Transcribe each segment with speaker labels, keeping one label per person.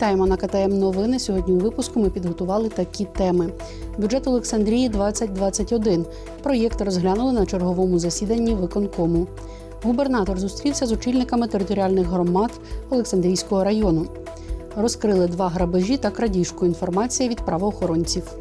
Speaker 1: Вітаємо на КТМ Новини. Сьогодні у випуску ми підготували такі теми: бюджет Олександрії 2021. Проєкт розглянули на черговому засіданні виконкому. Губернатор зустрівся з очільниками територіальних громад Олександрійського району. Розкрили два грабежі та крадіжку. інформації від правоохоронців.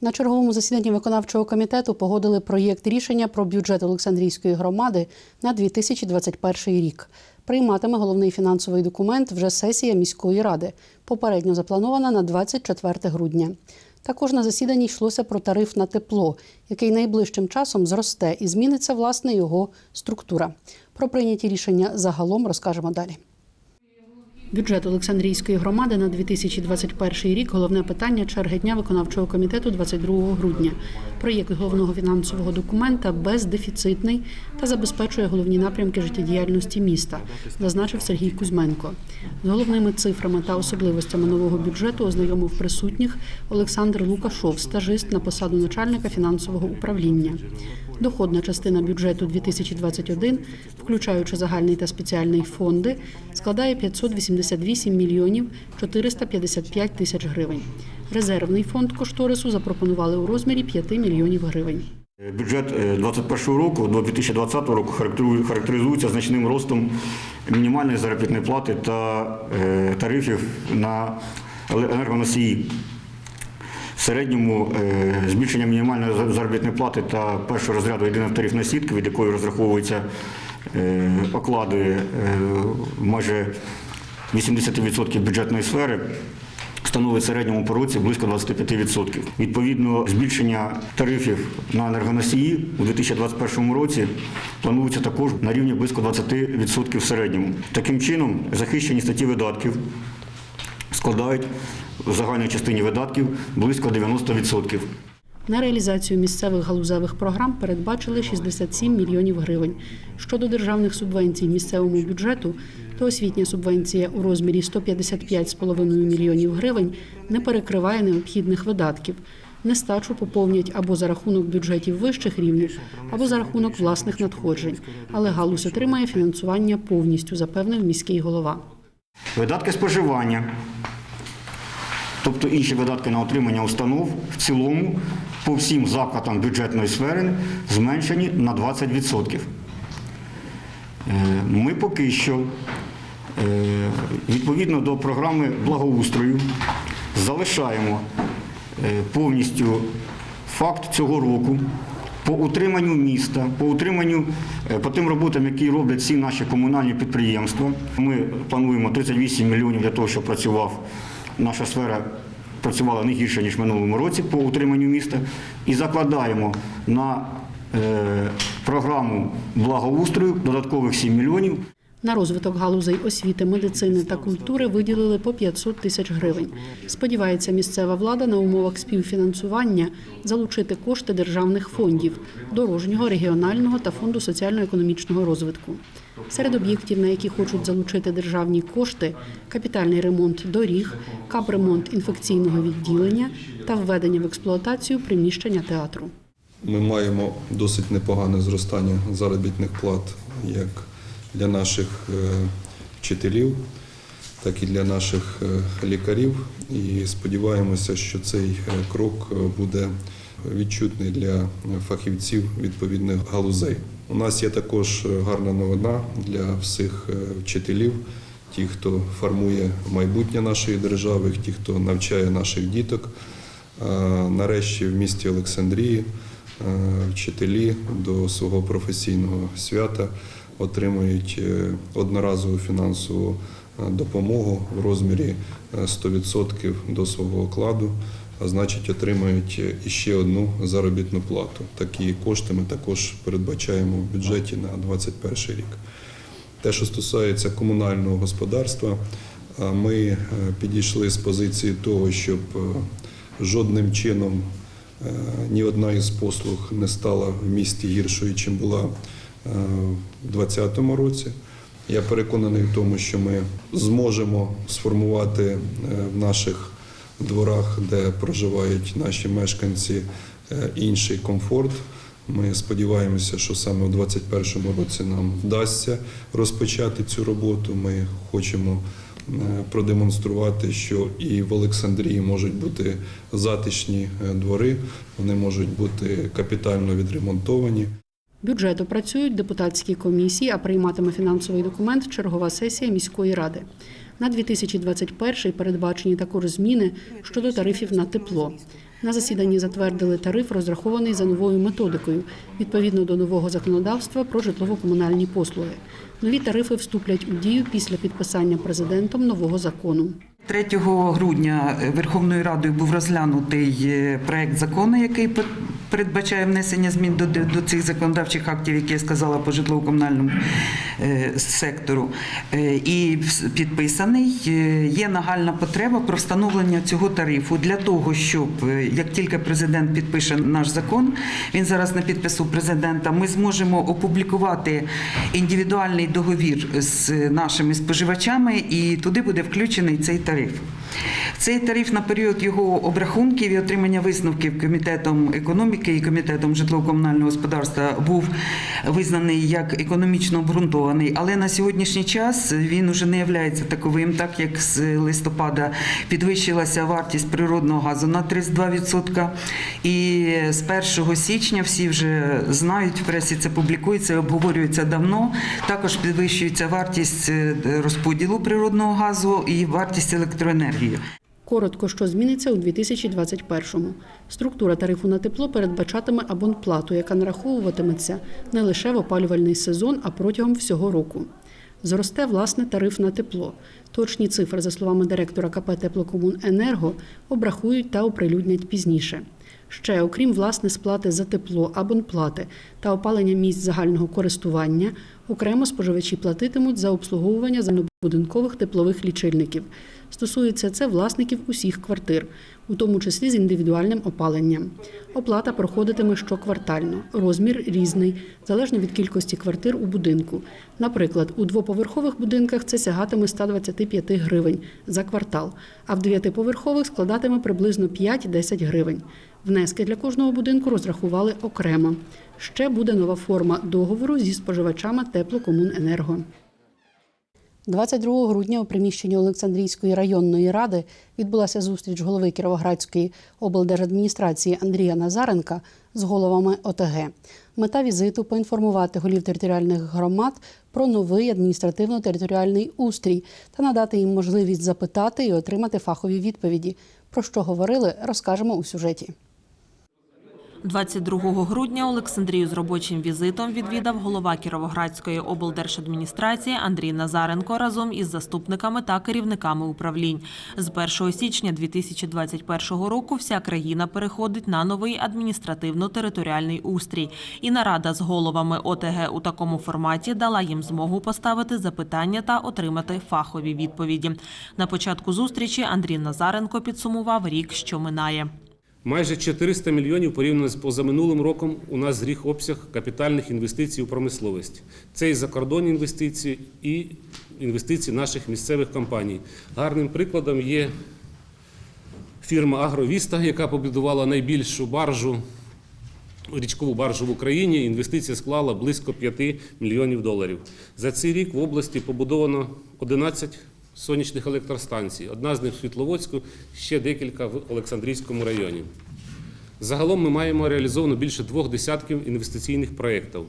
Speaker 1: На черговому засіданні виконавчого комітету погодили проєкт рішення про бюджет Олександрійської громади на 2021 рік. Прийматиме головний фінансовий документ вже сесія міської ради, попередньо запланована на 24 грудня. Також на засіданні йшлося про тариф на тепло, який найближчим часом зросте і зміниться власне його структура. Про прийняті рішення загалом розкажемо далі. Бюджет Олександрійської громади на 2021 рік головне питання черги дня виконавчого комітету 22 грудня. Проєкт головного фінансового документа бездефіцитний та забезпечує головні напрямки життєдіяльності міста, зазначив Сергій Кузьменко. З головними цифрами та особливостями нового бюджету ознайомив присутніх Олександр Лукашов, стажист на посаду начальника фінансового управління. Доходна частина бюджету 2021, включаючи загальний та спеціальний фонди, складає 588 мільйонів 455 тисяч гривень. Резервний фонд кошторису запропонували у розмірі 5 мільйонів гривень.
Speaker 2: Бюджет 2021 року до 2020 року характеризується значним ростом мінімальної заробітної плати та е, тарифів на енергоносії. В середньому е, збільшення мінімальної заробітної плати та першого розряду єдиної тарифної сітки, від якої розраховуються е, оклади е, майже 80% бюджетної сфери, становить в середньому по році близько 25%. Відповідно, збільшення тарифів на енергоносії у 2021 році планується також на рівні близько 20% в середньому. Таким чином, захищені статті видатків складають в загальній частині видатків близько 90%.
Speaker 1: На реалізацію місцевих галузевих програм передбачили 67 мільйонів гривень. Щодо державних субвенцій місцевому бюджету, то освітня субвенція у розмірі 155,5 мільйонів гривень не перекриває необхідних видатків. Нестачу поповнять або за рахунок бюджетів вищих рівнів, або за рахунок власних надходжень. Але галузь отримає фінансування повністю, запевнив міський голова.
Speaker 2: Видатки споживання, тобто інші видатки на отримання установ в цілому по всім закладам бюджетної сфери зменшені на 20%. Е, Ми поки що, е, відповідно до програми благоустрою, залишаємо е, повністю факт цього року по утриманню міста, по утриманню по тим роботам, які роблять всі наші комунальні підприємства. Ми плануємо 38 мільйонів для того, щоб працював наша сфера. Працювала не гірше ніж в минулому році по утриманню міста, і закладаємо на е, програму благоустрою додаткових 7 мільйонів.
Speaker 1: На розвиток галузей освіти, медицини та культури виділили по 500 тисяч гривень. Сподівається, місцева влада на умовах співфінансування залучити кошти державних фондів дорожнього, регіонального та фонду соціально-економічного розвитку. Серед об'єктів, на які хочуть залучити державні кошти, капітальний ремонт доріг, капремонт інфекційного відділення та введення в експлуатацію приміщення театру.
Speaker 3: Ми маємо досить непогане зростання заробітних плат як для наших е, вчителів, так і для наших е, лікарів. І сподіваємося, що цей е, крок буде відчутний для фахівців відповідних галузей. У нас є також е, гарна новина для всіх е, вчителів, ті, хто формує майбутнє нашої держави, ті, хто навчає наших діток. Е, Нарешті в місті Олександрії вчителі до свого професійного свята отримують одноразову фінансову допомогу в розмірі е, 100% до свого окладу, а значить отримають іще одну заробітну плату. Такі кошти ми також передбачаємо в бюджеті на 2021 рік. Те, що стосується комунального господарства, ми е, підійшли з позиції того, щоб е, жодним чином е, ні одна із послуг не стала в місті гіршою, чим була в 2020 році. Я переконаний в тому, що ми зможемо сформувати в наших дворах, де проживають наші мешканці, е, інший комфорт Ми сподіваємося, що саме у 2021 році нам вдасться розпочати цю роботу. Ми хочемо е, продемонструвати, що і в Олександрії можуть бути затишні е, двори, вони можуть бути капітально відремонтовані.
Speaker 1: Бюджет опрацюють депутатські комісії, а прийматиме фінансовий документ чергова сесія міської ради. На 2021 передбачені також зміни щодо тарифів на тепло. На засіданні затвердили тариф, розрахований за новою методикою, відповідно до нового законодавства про житлово-комунальні послуги. Нові тарифи вступлять у дію після підписання президентом нового закону.
Speaker 4: 3 грудня Верховною Радою був розглянутий е, проект закону, який передбачає внесення змін до, до цих законодавчих актів, які я сказала по житлово-комунальному е, сектору. Е, І підписаний Е, є нагальна потреба про встановлення цього тарифу для того, щоб е, як тільки президент підпише наш закон, він зараз на підпису президента, ми зможемо опублікувати індивідуальний договір з нашими споживачами, і туди буде включений цей тариф. Sharif. Цей тариф на період його обрахунків і отримання висновків комітетом економіки і комітетом житлово-комунального господарства був визнаний як економічно обґрунтований, але на сьогоднішній час він уже не є таковим, так як з листопада підвищилася вартість природного газу на 32%. І з 1 січня всі вже знають, в пресі це публікується, обговорюється давно. Також підвищується вартість е, розподілу природного газу і вартість електроенергії.
Speaker 1: Коротко, що зміниться у 2021-му. Структура тарифу на тепло передбачатиме абонплату, яка нараховуватиметься не лише в опалювальний сезон, а протягом всього року. Зросте власне тариф на тепло. Точні цифри, за словами директора КП «Теплокомуненерго», обрахують та оприлюднять пізніше. Ще, окрім власне сплати за тепло, абонплати та опалення місць загального користування, окремо споживачі платитимуть за обслуговування загальнобудинкових теплових лічильників. Стосується це власників усіх квартир, у тому числі з індивідуальним опаленням. Оплата проходитиме щоквартально. Розмір різний, залежно від кількості квартир у будинку. Наприклад, у двоповерхових будинках це сягатиме 125 гривень за квартал, а в дев'ятиповерхових складатиме приблизно 5-10 гривень. Внески для кожного будинку розрахували окремо. Ще буде нова форма договору зі споживачами теплокомуненерго. 22 грудня у приміщенні Олександрійської районної ради відбулася зустріч голови Кіровоградської облдержадміністрації Андрія Назаренка з головами ОТГ. Мета візиту поінформувати голів територіальних громад про новий адміністративно-територіальний устрій та надати їм можливість запитати і отримати фахові відповіді. Про що говорили, розкажемо у сюжеті.
Speaker 5: 22 грудня Олександрію з робочим візитом відвідав голова Кіровоградської облдержадміністрації Андрій Назаренко разом із заступниками та керівниками управлінь. З 1 січня 2021 року вся країна переходить на новий адміністративно-територіальний устрій. І нарада з головами ОТГ у такому форматі дала їм змогу поставити запитання та отримати фахові відповіді. На початку зустрічі Андрій Назаренко підсумував рік, що минає.
Speaker 6: Майже 400 мільйонів порівняно з позаминулим роком у нас зріг обсяг капітальних інвестицій у промисловість. Це і закордонні інвестиції, і інвестиції наших місцевих компаній. Гарним прикладом є фірма Агровіста, яка побудувала найбільшу баржу, річкову баржу в Україні. Інвестиція склала близько 5 мільйонів доларів. За цей рік в області побудовано 11 сонячних електростанцій. Одна з них в Світловодську, ще декілька в Олександрійському районі. Загалом ми маємо реалізовано більше двох десятків інвестиційних проєктів.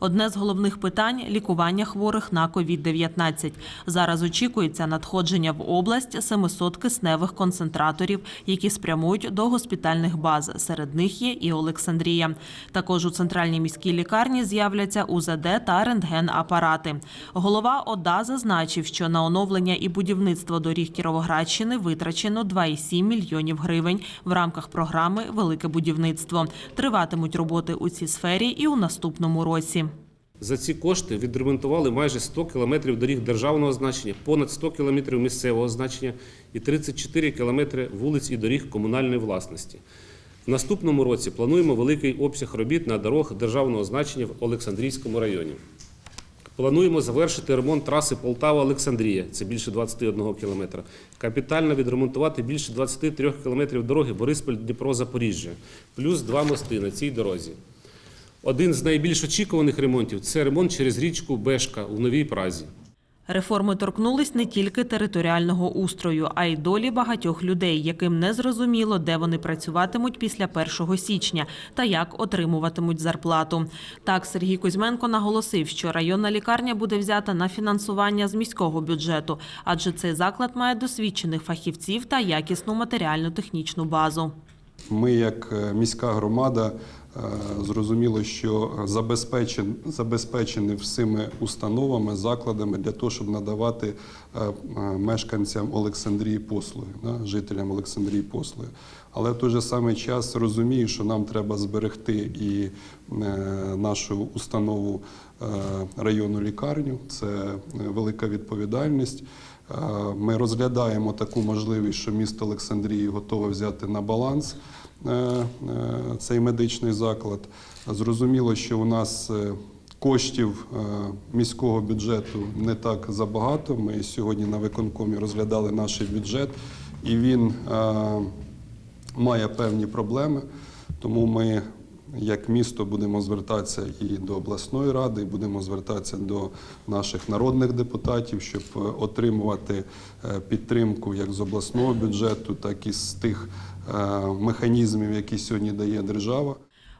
Speaker 5: Одне з головних питань лікування хворих на COVID-19. Зараз очікується надходження в область 700 кисневих концентраторів, які спрямують до госпітальних баз. Серед них є і Олександрія. Також у центральній міській лікарні з'являться УЗД та рентген-апарати. Голова ОДА зазначив, що на оновлення і будівництво доріг Кіровоградщини витрачено 2,7 мільйонів гривень в рамках програми Велике будівництво. Триватимуть роботи у цій сфері і у наступному році.
Speaker 6: За ці кошти відремонтували майже 100 кілометрів доріг державного значення, понад 100 кілометрів місцевого значення і 34 кілометри вулиць і доріг комунальної власності. В наступному році плануємо великий обсяг робіт на дорогах державного значення в Олександрійському районі. Плануємо завершити ремонт траси Полтава-Олександрія, це більше 21 кілометра. Капітально відремонтувати більше 23 кілометрів дороги Бориспіль-Дніпро-Запоріжжя, плюс два мости на цій дорозі. Один з найбільш очікуваних ремонтів це ремонт через річку Бешка у Новій Празі.
Speaker 5: Реформи торкнулись не тільки територіального устрою, а й долі багатьох людей, яким не зрозуміло, де вони працюватимуть після 1 січня та як отримуватимуть зарплату. Так, Сергій Кузьменко наголосив, що районна лікарня буде взята на фінансування з міського бюджету, адже цей заклад має досвідчених фахівців та якісну матеріально-технічну базу.
Speaker 3: Ми, як е, міська громада, зрозуміло, що забезпечен, забезпечені всіми установами, закладами для того, щоб надавати е, е, мешканцям Олександрії послуги, жителям Олександрії послуги. Але в той же самий час розумію, що нам треба зберегти і е, нашу установу е, районну лікарню. Це е, велика відповідальність. Е, Ми розглядаємо таку можливість, що місто Олександрії готове взяти на баланс е, е, цей медичний заклад. Зрозуміло, що у нас е, коштів е, міського бюджету не так забагато. Ми сьогодні на виконкомі розглядали наш бюджет, і він е, має певні проблеми. Тому ми, як місто, будемо звертатися і до обласної ради, і будемо звертатися до наших народних депутатів, щоб е, отримувати е, підтримку як з обласного бюджету, так і з тих е, механізмів, які сьогодні дає держава.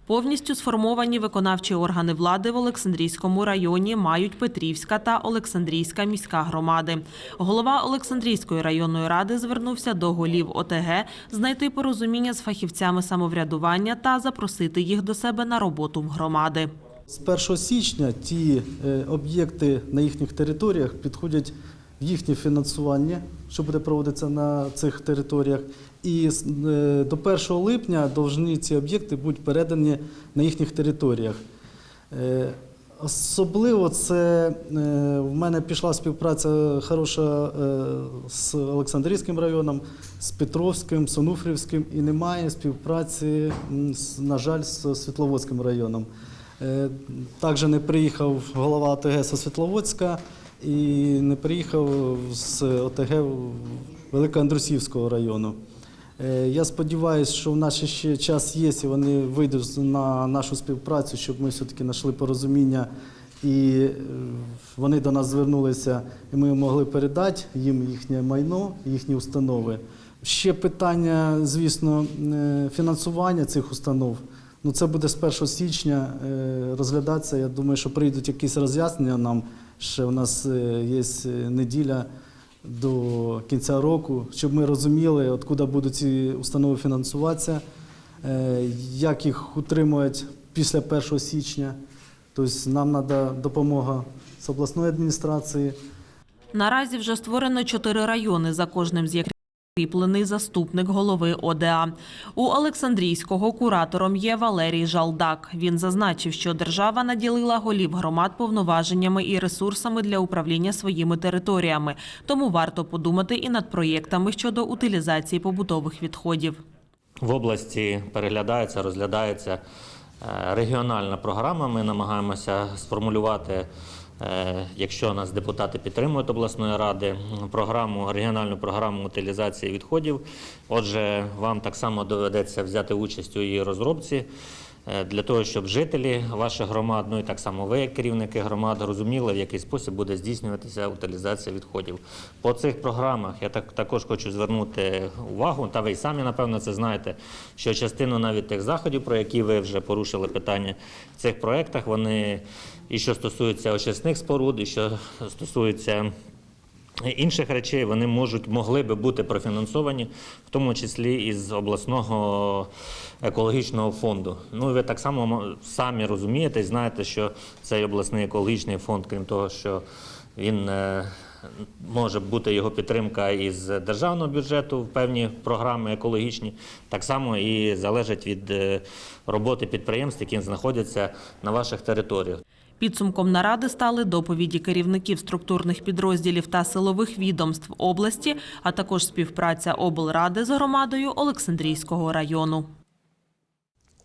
Speaker 5: Повністю сформовані виконавчі органи влади в Олександрійському районі мають Петрівська та Олександрійська міська громади. Голова Олександрійської районної ради звернувся до голів ОТГ знайти порозуміння з фахівцями самоврядування та запросити їх до себе на роботу в громади.
Speaker 7: З 1 січня ті е, об'єкти на їхніх територіях підходять в їхнє фінансування, що буде проводитися на цих територіях. І е, до 1 липня повинні ці об'єкти будуть передані на їхніх територіях. Е, Особливо це е, в мене пішла співпраця хороша з Олександрійським районом, з Петровським, з Онуфрівським і немає співпраці, на жаль, з Світловодським районом. Також не приїхав голова ОТГ зі Світловодська і не приїхав з ОТГ Великоандрусівського району. Е, Я сподіваюся, що в нас ще час є, і вони вийдуть на нашу співпрацю, щоб ми все-таки знайшли порозуміння, і е, вони до нас звернулися, і ми могли передати їм їхнє майно, їхні установи. Ще питання, звісно, е, фінансування цих установ. Ну, це буде з 1 січня розглядатися. Я думаю, що прийдуть якісь роз'яснення нам. Ще у нас є неділя до кінця року, щоб ми розуміли, откуда будуть ці установи фінансуватися, е, як їх утримують після 1 січня. Тобто нам треба допомога з обласної адміністрації.
Speaker 5: Наразі вже створено чотири райони, за кожним з яких кріплений заступник голови ОДА. У Олександрійського куратором є Валерій Жалдак. Він зазначив, що держава наділила голів громад повноваженнями і ресурсами для управління своїми територіями. Тому варто подумати і над проєктами щодо утилізації побутових відходів.
Speaker 8: В області переглядається, розглядається е, регіональна програма. Ми намагаємося сформулювати, якщо нас депутати підтримують обласної ради, програму, регіональну програму утилізації відходів. Отже, вам так само доведеться взяти участь у її розробці. Е, Для того щоб жителі ваших громад, ну і так само ви, як керівники громад, розуміли, в який спосіб буде здійснюватися утилізація відходів. По цих програмах я так також хочу звернути увагу, та ви й самі напевно це знаєте, що частину навіть тих заходів, про які ви вже порушили питання в цих проєктах, вони і що стосується очисних споруд, і що стосується інших речей вони можуть могли би бути профінансовані, в тому числі із обласного екологічного фонду. Ну ви так само самі розумієте і знаєте, що цей обласний екологічний фонд, крім того, що він е, може бути його підтримка із державного бюджету в певні програми екологічні, так само і залежить від е, роботи підприємств, які знаходяться на ваших територіях.
Speaker 5: Підсумком наради стали доповіді керівників структурних підрозділів та силових відомств області, а також співпраця облради з громадою Олександрійського району.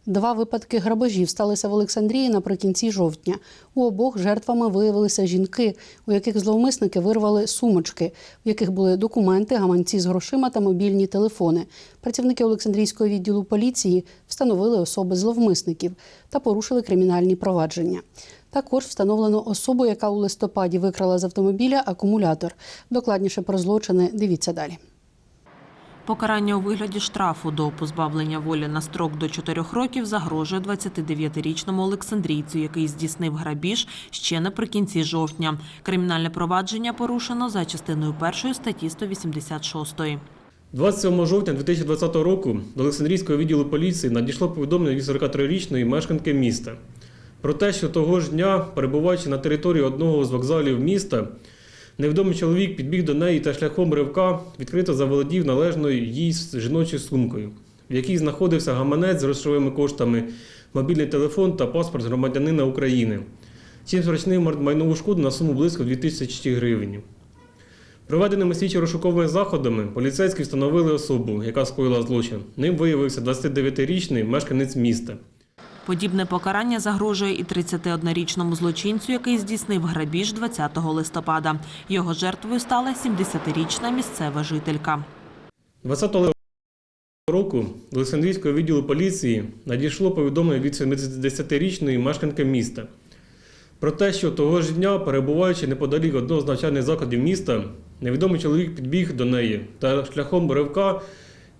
Speaker 1: Два випадки грабежів сталися в Олександрії наприкінці жовтня. У обох жертвами виявилися жінки, у яких зловмисники вирвали сумочки, в яких були документи, гаманці з грошима та мобільні телефони. Працівники Олександрійського відділу поліції встановили особи зловмисників та порушили кримінальні провадження. Також встановлено особу, яка у листопаді викрала з автомобіля акумулятор. Докладніше про злочини дивіться далі.
Speaker 5: Покарання у вигляді штрафу до позбавлення волі на строк до 4 років загрожує 29-річному Олександрійцю, який здійснив грабіж ще наприкінці жовтня. Кримінальне провадження порушено за частиною першої статті 186.
Speaker 9: 27 жовтня 2020 року до Олександрійського відділу поліції надійшло повідомлення від 43-річної мешканки міста про те, що того ж дня, перебуваючи на території одного з вокзалів міста, невідомий чоловік підбіг до неї та шляхом ривка відкрито заволодів належною їй жіночою сумкою, в якій знаходився гаманець з грошовими коштами, мобільний телефон та паспорт громадянина України. Чим зручнив майнову шкоду на суму близько 2000 гривень. Проведеними слідчо-розшуковими заходами поліцейські встановили особу, яка скоїла злочин. Ним виявився 29-річний мешканець міста.
Speaker 5: Подібне покарання загрожує і 31-річному злочинцю, який здійснив грабіж 20 листопада. Його жертвою стала 70-річна місцева жителька.
Speaker 9: 20 року до Олександрійського відділу поліції надійшло повідомлення від 70-річної мешканки міста про те, що того ж дня, перебуваючи неподалік одного з навчальних закладів міста, невідомий чоловік підбіг до неї та шляхом ривка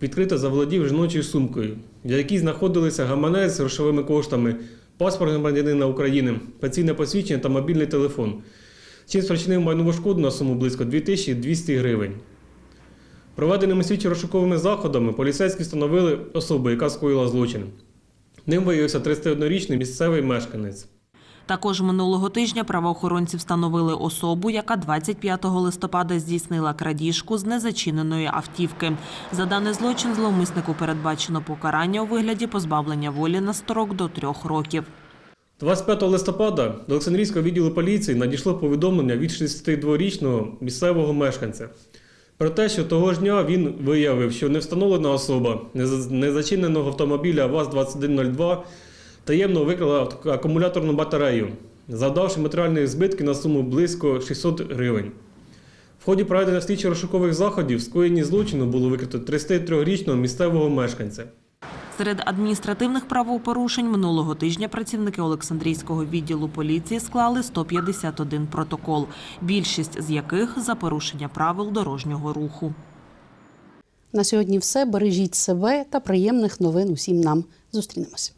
Speaker 9: відкрито заволодів жіночою сумкою, в якій знаходилися гаманець з грошовими коштами, паспорт громадянина України, пенсійне посвідчення та мобільний телефон. Чим спричинив майнову шкоду на суму близько 2200 гривень. Проведеними слідчо-розшуковими заходами поліцейські встановили особу, яка скоїла злочин. Ним виявився 31-річний місцевий мешканець.
Speaker 5: Також минулого тижня правоохоронці встановили особу, яка 25 листопада здійснила крадіжку з незачиненої автівки. За даний злочин зловмиснику передбачено покарання у вигляді позбавлення волі на строк до трьох років.
Speaker 9: 25 листопада до Олександрійського відділу поліції надійшло повідомлення від 62-річного місцевого мешканця про те, що того ж дня він виявив, що невстановлена особа нез- незачиненого автомобіля ВАЗ-2102 таємно викрала акумуляторну батарею, завдавши матеріальних збитків на суму близько 600 гривень. В ході проведення слідчо-розшукових заходів скоєнні злочину було викрито 33-річного місцевого мешканця.
Speaker 5: Серед адміністративних правопорушень минулого тижня працівники Олександрійського відділу поліції склали 151 протокол, більшість з яких за порушення правил дорожнього руху.
Speaker 1: На сьогодні все. Бережіть себе та приємних новин усім нам. Зустрінемось.